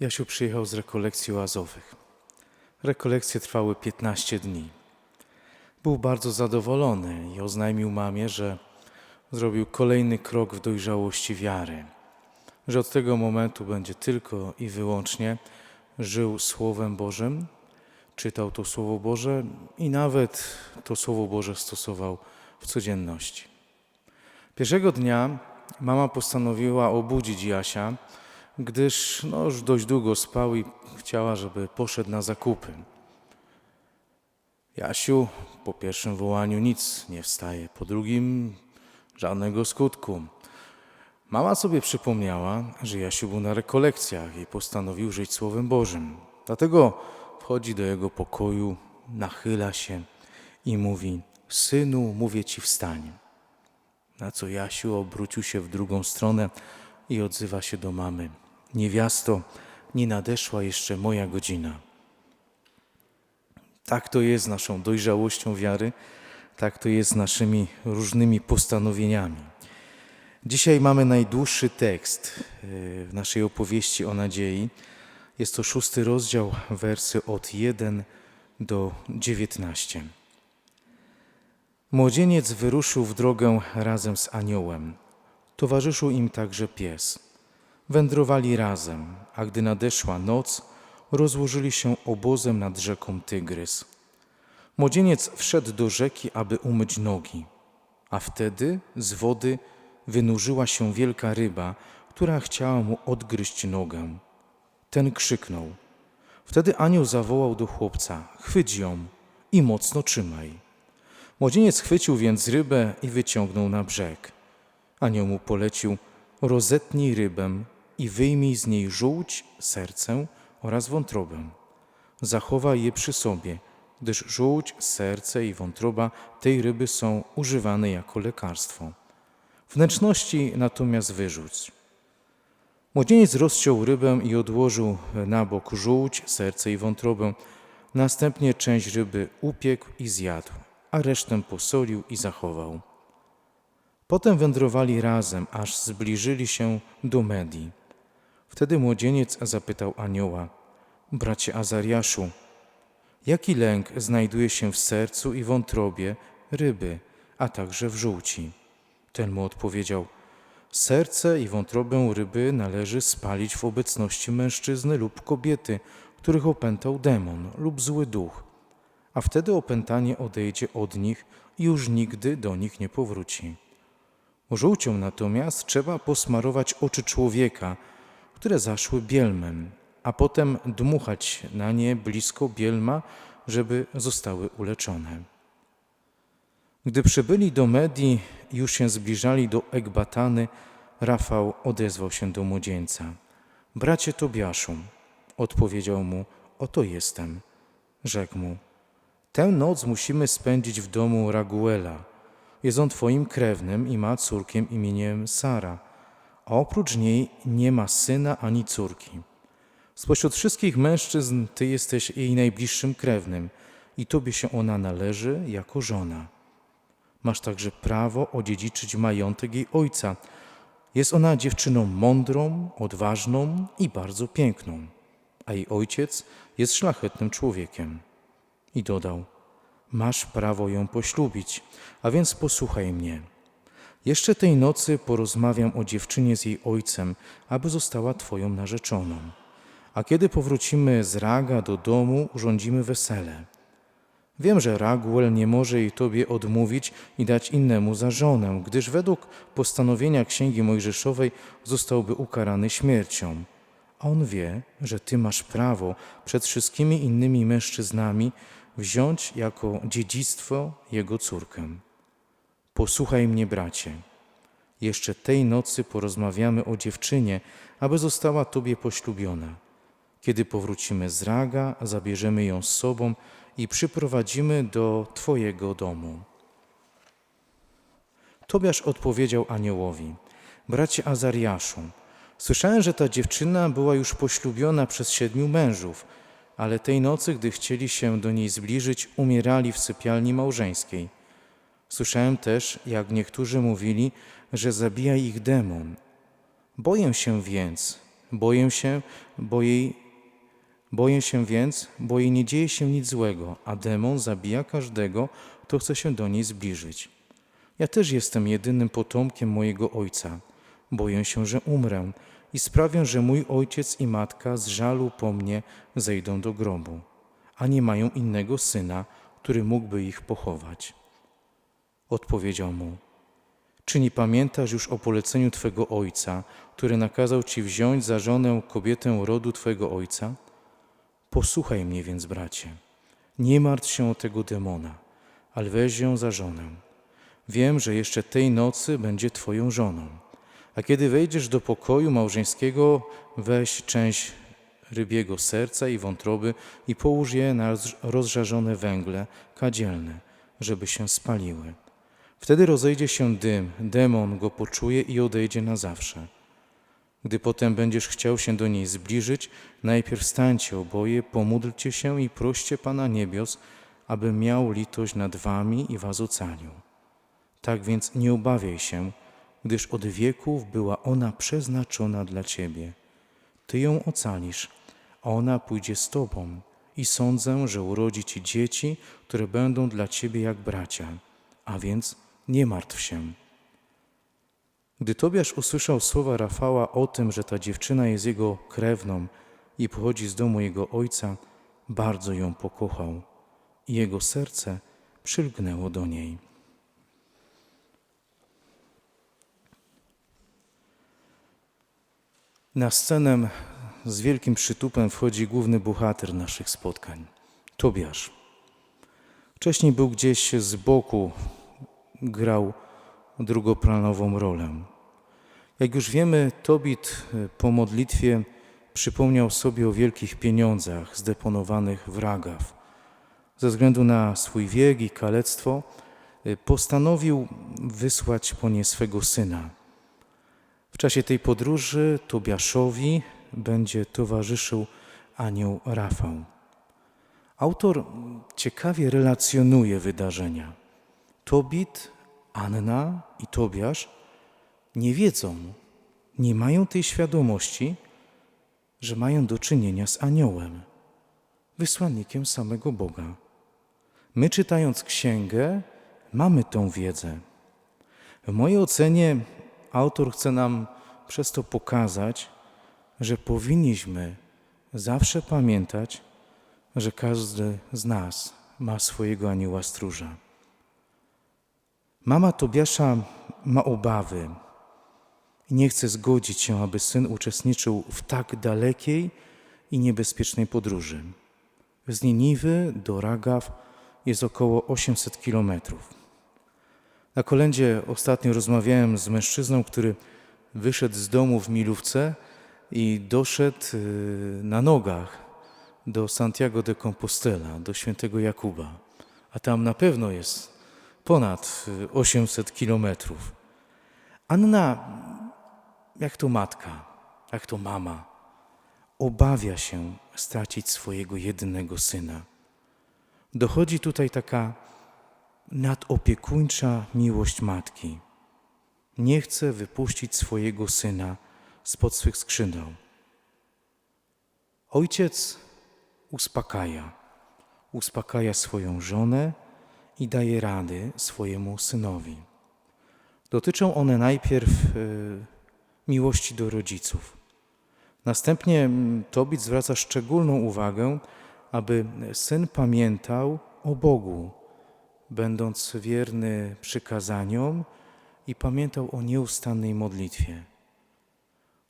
Jasiu przyjechał z rekolekcji oazowych. Rekolekcje trwały 15 dni. Był bardzo zadowolony i oznajmił mamie, że zrobił kolejny krok w dojrzałości wiary. Że od tego momentu będzie tylko i wyłącznie żył Słowem Bożym, czytał to Słowo Boże i nawet to Słowo Boże stosował w codzienności. Pierwszego dnia mama postanowiła obudzić Jasia, gdyż no, już dość długo spał i chciała, żeby poszedł na zakupy. Jasiu po pierwszym wołaniu nic nie wstaje, po drugim żadnego skutku. Mama sobie przypomniała, że Jasiu był na rekolekcjach i postanowił żyć Słowem Bożym. Dlatego wchodzi do jego pokoju, nachyla się i mówi: Synu, mówię ci wstań. Na co Jasiu obrócił się w drugą stronę i odzywa się do mamy: Niewiasto, nie nadeszła jeszcze moja godzina. Tak to jest z naszą dojrzałością wiary, tak to jest z naszymi różnymi postanowieniami. Dzisiaj mamy najdłuższy tekst y, w naszej opowieści o nadziei. Jest to szósty rozdział, wersy od 1 do 19. Młodzieniec wyruszył w drogę razem z aniołem. Towarzyszył im także pies. Wędrowali razem, a gdy nadeszła noc, rozłożyli się obozem nad rzeką Tygrys. Młodzieniec wszedł do rzeki, aby umyć nogi, a wtedy z wody wynurzyła się wielka ryba, która chciała mu odgryźć nogę. Ten krzyknął. Wtedy anioł zawołał do chłopca: Chwyć ją i mocno trzymaj. Młodzieniec chwycił więc rybę i wyciągnął na brzeg. Anioł mu polecił: Rozetnij rybę i wyjmij z niej żółć, serce oraz wątrobę. Zachowaj je przy sobie, gdyż żółć, serce i wątroba tej ryby są używane jako lekarstwo. Wnętrzności natomiast wyrzuć. Młodzieniec rozciął rybę i odłożył na bok żółć, serce i wątrobę. Następnie część ryby upiekł i zjadł, a resztę posolił i zachował. Potem wędrowali razem, aż zbliżyli się do Medii. Wtedy młodzieniec zapytał anioła: Bracie Azariaszu, jaki lęk znajduje się w sercu i wątrobie ryby, a także w żółci? Ten mu odpowiedział: Serce i wątrobę ryby należy spalić w obecności mężczyzny lub kobiety, których opętał demon lub zły duch, a wtedy opętanie odejdzie od nich i już nigdy do nich nie powróci. Żółcią natomiast trzeba posmarować oczy człowieka, które zaszły bielmem, a potem dmuchać na nie blisko bielma, żeby zostały uleczone. Gdy przybyli do Medii już się zbliżali do Ekbatany, Rafał odezwał się do młodzieńca. Bracie Tobiaszu, odpowiedział mu, oto jestem. Rzekł mu, tę noc musimy spędzić w domu Raguela. Jest on twoim krewnym i ma córkę imieniem Sara, a oprócz niej nie ma syna ani córki. Spośród wszystkich mężczyzn ty jesteś jej najbliższym krewnym i tobie się ona należy jako żona. Masz także prawo odziedziczyć majątek jej ojca. Jest ona dziewczyną mądrą, odważną i bardzo piękną, a jej ojciec jest szlachetnym człowiekiem. I dodał: Masz prawo ją poślubić, a więc posłuchaj mnie. Jeszcze tej nocy porozmawiam o dziewczynie z jej ojcem, aby została twoją narzeczoną. A kiedy powrócimy z Raga do domu, urządzimy wesele. Wiem, że Raguel nie może jej tobie odmówić i dać innemu za żonę, gdyż według postanowienia Księgi Mojżeszowej zostałby ukarany śmiercią. A on wie, że ty masz prawo przed wszystkimi innymi mężczyznami wziąć jako dziedzictwo jego córkę. Posłuchaj mnie, bracie. Jeszcze tej nocy porozmawiamy o dziewczynie, aby została tobie poślubiona. Kiedy powrócimy z Raga, zabierzemy ją z sobą i przyprowadzimy do Twojego domu. Tobiasz odpowiedział aniołowi: Bracie Azariaszu, słyszałem, że ta dziewczyna była już poślubiona przez siedmiu mężów, ale tej nocy, gdy chcieli się do niej zbliżyć, umierali w sypialni małżeńskiej. Słyszałem też, jak niektórzy mówili, że zabija ich demon. Boję się więc, Boję się, bo jej, boję się więc, bo jej nie dzieje się nic złego, a demon zabija każdego, kto chce się do niej zbliżyć. Ja też jestem jedynym potomkiem mojego ojca. Boję się, że umrę i sprawię, że mój ojciec i matka z żalu po mnie zejdą do grobu, a nie mają innego syna, który mógłby ich pochować. Odpowiedział mu: Czy nie pamiętasz już o poleceniu twego ojca, który nakazał ci wziąć za żonę kobietę rodu twego ojca? Posłuchaj mnie więc, bracie. Nie martw się o tego demona, ale weź ją za żonę. Wiem, że jeszcze tej nocy będzie twoją żoną. A kiedy wejdziesz do pokoju małżeńskiego, weź część rybiego serca i wątroby i połóż je na roz- rozżarzone węgle kadzielne, żeby się spaliły. Wtedy rozejdzie się dym, demon go poczuje i odejdzie na zawsze. Gdy potem będziesz chciał się do niej zbliżyć, najpierw stańcie oboje, pomódlcie się i proście Pana Niebios, aby miał litość nad wami i was ocalił. Tak więc nie obawiaj się, gdyż od wieków była ona przeznaczona dla ciebie. Ty ją ocalisz, a ona pójdzie z tobą i sądzę, że urodzi ci dzieci, które będą dla ciebie jak bracia. A więc nie martw się. Gdy Tobiasz usłyszał słowa Rafała o tym, że ta dziewczyna jest jego krewną i pochodzi z domu jego ojca, bardzo ją pokochał i jego serce przylgnęło do niej. Na scenę z wielkim przytupem wchodzi główny bohater naszych spotkań Tobiasz. Wcześniej był gdzieś z boku, grał drugoplanową rolę. Jak już wiemy, Tobit e, po modlitwie przypomniał sobie o wielkich pieniądzach zdeponowanych w Ragaw. Ze względu na swój wiek i kalectwo e, postanowił wysłać po nie swego syna. W czasie tej podróży Tobiaszowi będzie towarzyszył anioł Rafał. Autor ciekawie relacjonuje wydarzenia. Tobit, Anna i Tobiasz nie wiedzą, nie mają tej świadomości, że mają do czynienia z aniołem, wysłannikiem samego Boga. My, czytając księgę, mamy tą wiedzę. W mojej ocenie autor chce nam przez to pokazać, że powinniśmy zawsze pamiętać, że każdy z nas ma swojego anioła stróża. Mama Tobiasza ma obawy i nie chce zgodzić się, aby syn uczestniczył w tak dalekiej i niebezpiecznej podróży. Z Niniwy do Ragaw jest około 800 kilometrów. Na kolędzie ostatnio rozmawiałem z mężczyzną, który wyszedł z domu w Milówce i doszedł y, na nogach do Santiago de Compostela, do świętego Jakuba. A tam na pewno jest ponad y, 800 kilometrów. Anna, jak to matka, jak to mama, obawia się stracić swojego jedynego syna. Dochodzi tutaj taka nadopiekuńcza miłość matki. Nie chce wypuścić swojego syna spod swych skrzydeł. Ojciec uspokaja, uspokaja swoją żonę i daje rady swojemu synowi. Dotyczą one najpierw e, miłości do rodziców. Następnie mm, Tobit zwraca szczególną uwagę, aby syn pamiętał o Bogu, będąc wierny przykazaniom i pamiętał o nieustannej modlitwie.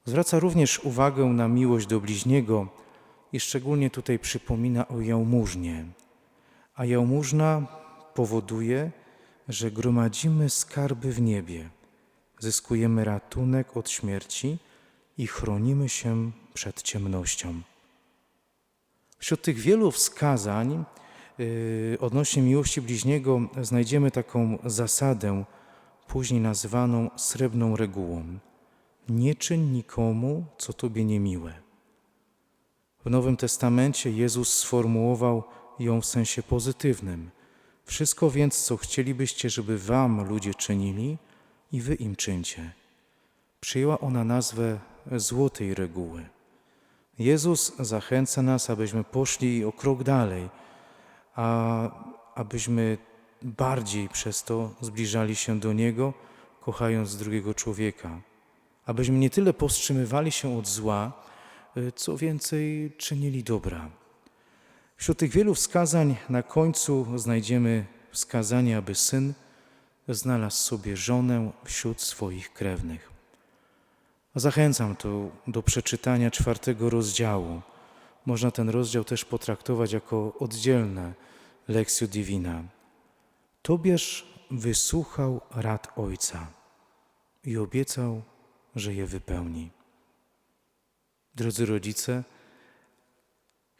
Zwraca również uwagę na miłość do bliźniego i szczególnie tutaj przypomina o jałmużnie. A jałmużna powoduje, że gromadzimy skarby w niebie, zyskujemy ratunek od śmierci i chronimy się przed ciemnością. Wśród tych wielu wskazań yy, odnośnie miłości bliźniego znajdziemy taką zasadę, później nazywaną srebrną regułą. Nie czyń nikomu, co tobie niemiłe. W Nowym Testamencie Jezus sformułował ją w sensie pozytywnym. Wszystko więc, co chcielibyście, żeby wam ludzie czynili, i wy im czyńcie. Przyjęła ona nazwę złotej reguły. Jezus zachęca nas, abyśmy poszli o krok dalej, a abyśmy bardziej przez to zbliżali się do Niego, kochając drugiego człowieka. Abyśmy nie tyle powstrzymywali się od zła, y, co więcej czynili dobra. Wśród tych wielu wskazań na końcu znajdziemy wskazanie, aby syn znalazł sobie żonę wśród swoich krewnych. Zachęcam tu do przeczytania czwartego rozdziału. Można ten rozdział też potraktować jako oddzielne lekcjo divina. Tobiasz wysłuchał rad ojca i obiecał, że je wypełni. Drodzy rodzice,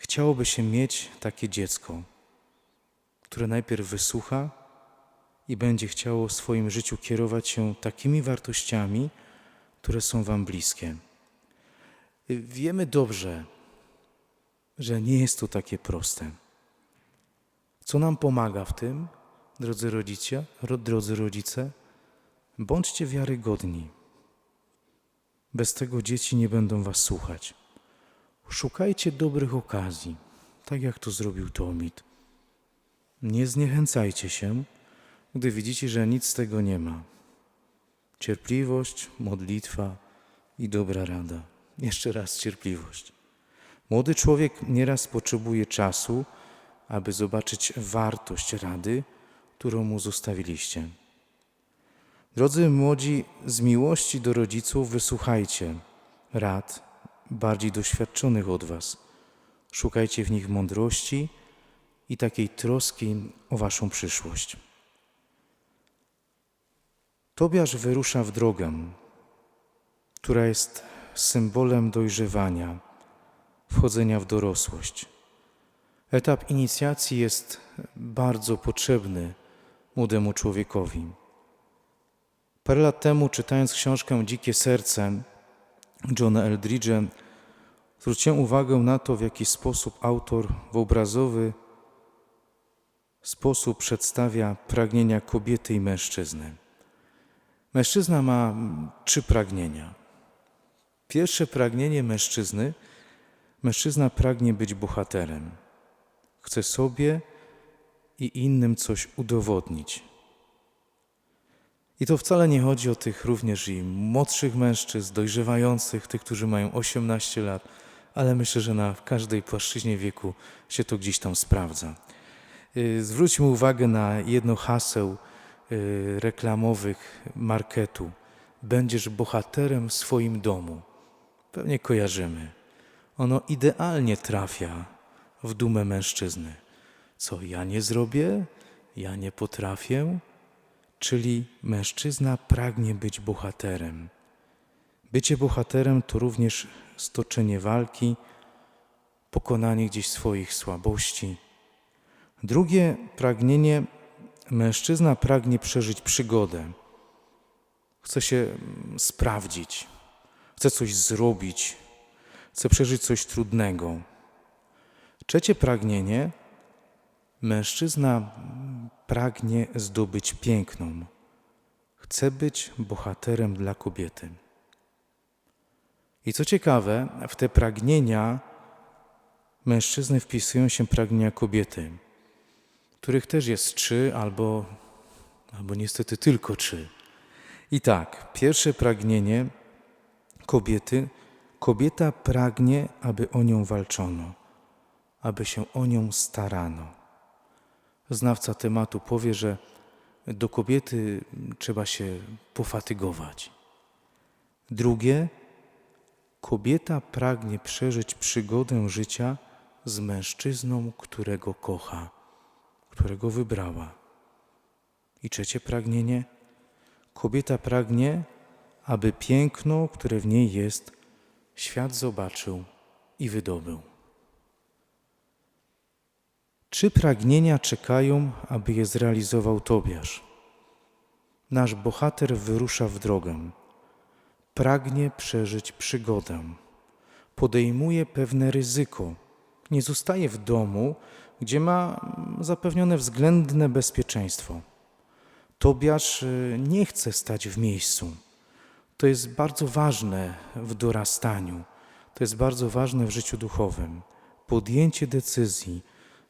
chciałoby się mieć takie dziecko, które najpierw wysłucha i będzie chciało w swoim życiu kierować się takimi wartościami, które są Wam bliskie. Wiemy dobrze, że nie jest to takie proste. Co nam pomaga w tym, drodzy rodzice, ro- drodzy rodzice? Bądźcie wiarygodni. Bez tego dzieci nie będą Was słuchać. Szukajcie dobrych okazji, tak jak to zrobił Tomit. Nie zniechęcajcie się, gdy widzicie, że nic z tego nie ma. Cierpliwość, modlitwa i dobra rada. Jeszcze raz cierpliwość. Młody człowiek nieraz potrzebuje czasu, aby zobaczyć wartość rady, którą mu zostawiliście. Drodzy młodzi, z miłości do rodziców wysłuchajcie rad bardziej doświadczonych od Was. Szukajcie w nich mądrości i takiej troski o Waszą przyszłość. Tobiasz wyrusza w drogę, która jest symbolem dojrzewania, wchodzenia w dorosłość. Etap inicjacji jest bardzo potrzebny młodemu człowiekowi. Parę lat temu, czytając książkę Dzikie Serce Johna Eldridge'a, zwróciłem uwagę na to, w jaki sposób autor w obrazowy sposób przedstawia pragnienia kobiety i mężczyzny. Mężczyzna ma mm, trzy pragnienia. Pierwsze pragnienie mężczyzny, mężczyzna pragnie być bohaterem. Chce sobie i innym coś udowodnić. I to wcale nie chodzi o tych również i młodszych mężczyzn, dojrzewających, tych, którzy mają 18 lat, ale myślę, że na każdej płaszczyźnie wieku się to gdzieś tam sprawdza. Y, Zwróćmy uwagę na jedno haseł y, reklamowych marketu. Będziesz bohaterem w swoim domu. Pewnie kojarzymy. Ono idealnie trafia w dumę mężczyzny. Co ja nie zrobię, ja nie potrafię, czyli mężczyzna pragnie być bohaterem. Bycie bohaterem to również stoczenie walki, pokonanie gdzieś swoich słabości. Drugie pragnienie mężczyzna pragnie przeżyć przygodę. Chce się mm, sprawdzić, chce coś zrobić, chce przeżyć coś trudnego. Trzecie pragnienie mężczyzna pragnie zdobyć piękną. Chce być bohaterem dla kobiety. I co ciekawe, w te pragnienia mężczyzny wpisują się pragnienia kobiety, których też jest trzy albo, albo niestety tylko trzy. I tak, pierwsze pragnienie kobiety, kobieta pragnie, aby o nią walczono, aby się o nią starano. Znawca tematu powie, że do kobiety trzeba się pofatygować. Drugie, kobieta pragnie przeżyć przygodę życia z mężczyzną, którego kocha, którego wybrała. I trzecie pragnienie, kobieta pragnie, aby piękno, które w niej jest, świat zobaczył i wydobył. Trzy pragnienia czekają, aby je zrealizował Tobiasz. Nasz bohater wyrusza w drogę. Pragnie przeżyć przygodę. Podejmuje pewne ryzyko. Nie zostaje w domu, gdzie ma zapewnione względne bezpieczeństwo. Tobiasz y, nie chce stać w miejscu. To jest bardzo ważne w dorastaniu. To jest bardzo ważne w życiu duchowym. Podjęcie decyzji,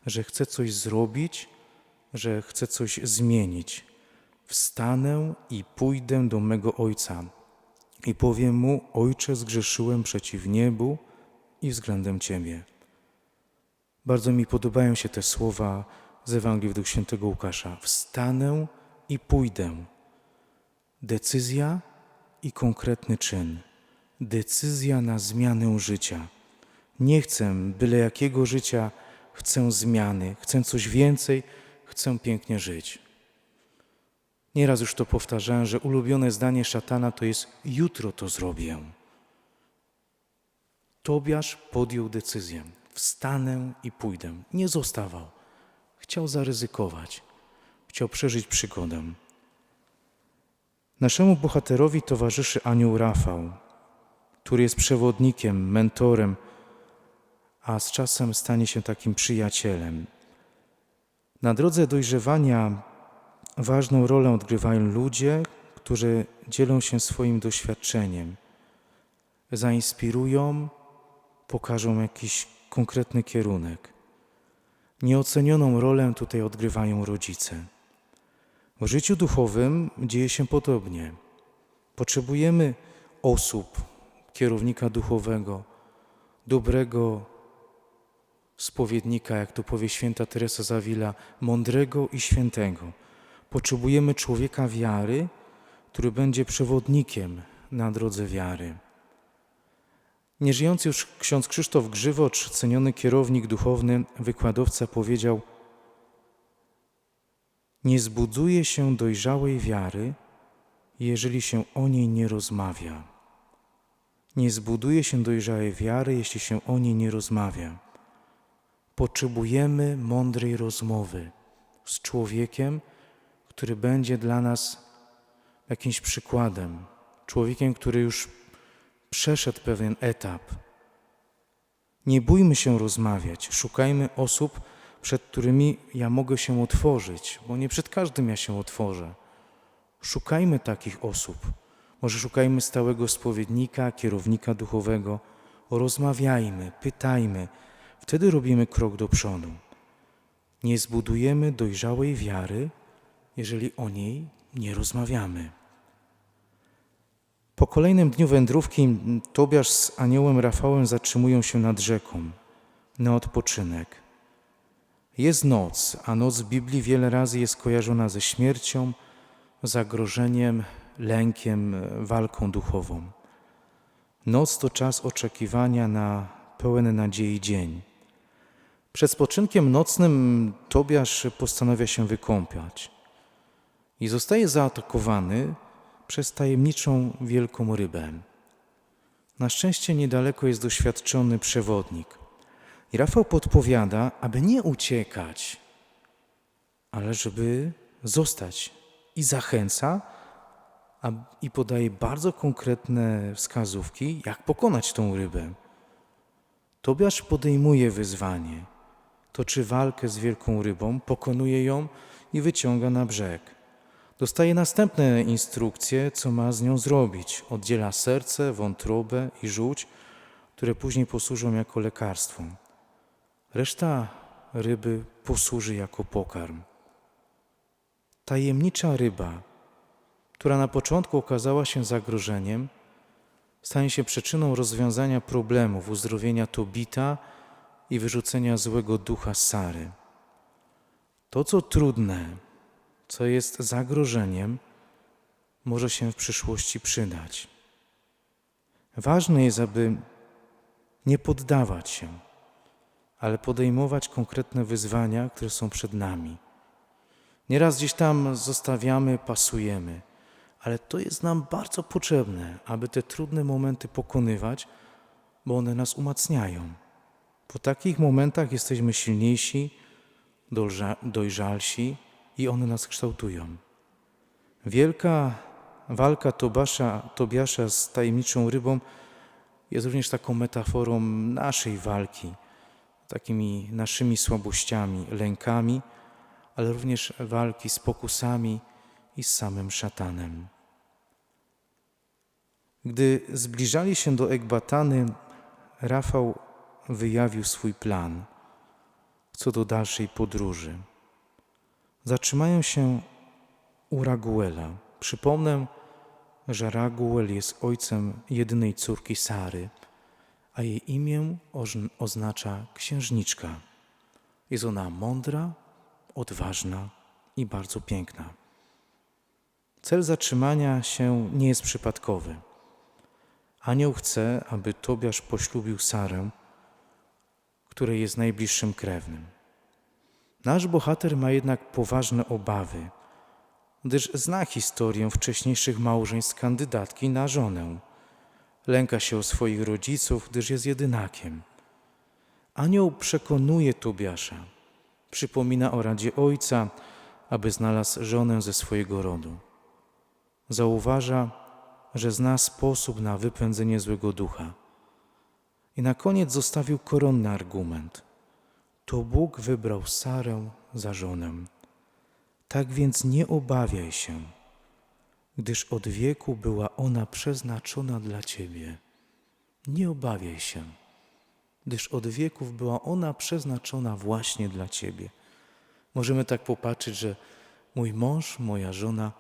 że chcę coś zrobić, że chcę coś zmienić. Wstanę i pójdę do mego Ojca i powiem Mu, Ojcze, zgrzeszyłem przeciw niebu i względem Ciebie. Bardzo mi podobają się te słowa z Ewangelii według świętego Łukasza. Wstanę i pójdę. Decyzja i konkretny czyn. Decyzja na zmianę życia. Nie chcę byle jakiego życia, chcę zmiany, chcę coś więcej, chcę pięknie żyć. Nieraz już to powtarzałem, że ulubione zdanie szatana to jest jutro to zrobię. Tobiasz podjął decyzję. Wstanę i pójdę. Nie zostawał. Chciał zaryzykować. Chciał przeżyć przygodę. Naszemu bohaterowi towarzyszy anioł Rafał, który jest przewodnikiem, mentorem, a z czasem stanie się takim przyjacielem. Na drodze dojrzewania ważną rolę odgrywają ludzie, którzy dzielą się swoim doświadczeniem, zainspirują, pokażą jakiś konkretny kierunek. Nieocenioną rolę tutaj odgrywają rodzice. W życiu duchowym dzieje się podobnie. Potrzebujemy osób, kierownika duchowego, dobrego spowiednika, jak to powie święta Teresa Zawila, mądrego i świętego. Potrzebujemy człowieka wiary, który będzie przewodnikiem na drodze wiary. Nieżyjący już ksiądz Krzysztof Grzywocz, ceniony kierownik duchowny, wykładowca, powiedział: Nie zbuduje się dojrzałej wiary, jeżeli się o niej nie rozmawia. Nie zbuduje się dojrzałej wiary, jeśli się o niej nie rozmawia. Potrzebujemy mądrej rozmowy z człowiekiem, który będzie dla nas jakimś przykładem, człowiekiem, który już przeszedł pewien etap. Nie bójmy się rozmawiać, szukajmy osób, przed którymi ja mogę się otworzyć, bo nie przed każdym ja się otworzę. Szukajmy takich osób. Może szukajmy stałego spowiednika, kierownika duchowego. Rozmawiajmy, pytajmy. Wtedy robimy krok do przodu. Nie zbudujemy dojrzałej wiary, jeżeli o niej nie rozmawiamy. Po kolejnym dniu wędrówki Tobiasz z aniołem Rafałem zatrzymują się nad rzeką na odpoczynek. Jest noc, a noc w Biblii wiele razy jest kojarzona ze śmiercią, zagrożeniem, lękiem, walką duchową. Noc to czas oczekiwania na pełen nadziei dzień. Przed spoczynkiem nocnym Tobiasz postanawia się wykąpiać i zostaje zaatakowany przez tajemniczą wielką rybę. Na szczęście niedaleko jest doświadczony przewodnik. I Rafał podpowiada, aby nie uciekać, ale żeby zostać. I zachęca a, i podaje bardzo konkretne wskazówki, jak pokonać tą rybę. Tobiasz podejmuje wyzwanie, toczy walkę z wielką rybą, pokonuje ją i wyciąga na brzeg. Dostaje następne instrukcje, co ma z nią zrobić. Oddziela serce, wątrobę i żółć, które później posłużą jako lekarstwo. Reszta ryby posłuży jako pokarm. Tajemnicza ryba, która na początku okazała się zagrożeniem, stanie się przyczyną rozwiązania problemów, uzdrowienia Tobita i wyrzucenia złego ducha Sary. To, co trudne, co jest zagrożeniem, może się w przyszłości przydać. Ważne jest, aby nie poddawać się, ale podejmować konkretne wyzwania, które są przed nami. Nieraz gdzieś tam zostawiamy, pasujemy, ale to jest nam bardzo potrzebne, aby te trudne momenty pokonywać, bo one nas umacniają. Po takich momentach jesteśmy silniejsi, dojrzalsi, i one nas kształtują. Wielka walka Tobasza, Tobiasza z tajemniczą rybą jest również taką metaforą naszej walki, takimi naszymi słabościami, lękami, ale również walki z pokusami i z samym szatanem. Gdy zbliżali się do Ekbatany, Rafał wyjawił swój plan co do dalszej podróży. Zatrzymają się u Raguela. Przypomnę, że Raguel jest ojcem jedynej córki Sary, a jej imię oznacza księżniczka. Jest ona mądra, odważna i bardzo piękna. Cel zatrzymania się nie jest przypadkowy. Anioł chce, aby Tobiasz poślubił Sarę, której jest najbliższym krewnym. Nasz bohater ma jednak poważne obawy, gdyż zna historię wcześniejszych małżeństw kandydatki na żonę. Lęka się o swoich rodziców, gdyż jest jedynakiem. Anioł przekonuje Tobiasza, przypomina o radzie ojca, aby znalazł żonę ze swojego rodu. Zauważa, że zna sposób na wypędzenie złego ducha. I na koniec zostawił koronny argument. To Bóg wybrał Sarę za żonę. Tak więc nie obawiaj się, gdyż od wieku była ona przeznaczona dla Ciebie. Nie obawiaj się, gdyż od wieków była ona przeznaczona właśnie dla Ciebie. Możemy tak popatrzeć, że mój mąż, moja żona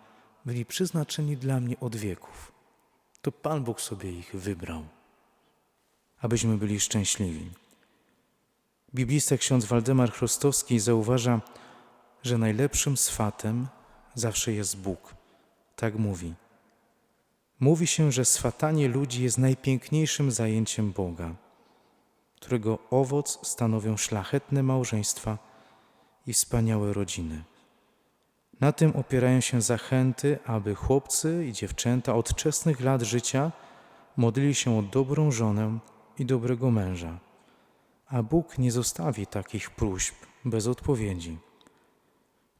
byli przeznaczeni dla mnie od wieków. To Pan Bóg sobie ich wybrał, abyśmy byli szczęśliwi. Biblista ksiądz Waldemar Chrostowski zauważa, że najlepszym swatem zawsze jest Bóg. Tak mówi. Mówi się, że swatanie ludzi jest najpiękniejszym zajęciem Boga, którego owoc stanowią szlachetne małżeństwa i wspaniałe rodziny. Na tym opierają się zachęty, aby chłopcy i dziewczęta od wczesnych lat życia modlili się o dobrą żonę i dobrego męża. A Bóg nie zostawi takich próśb bez odpowiedzi.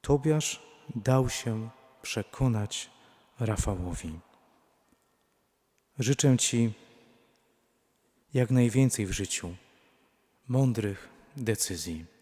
Tobiasz dał się przekonać Rafałowi. Życzę Ci jak najwięcej w życiu mądrych decyzji.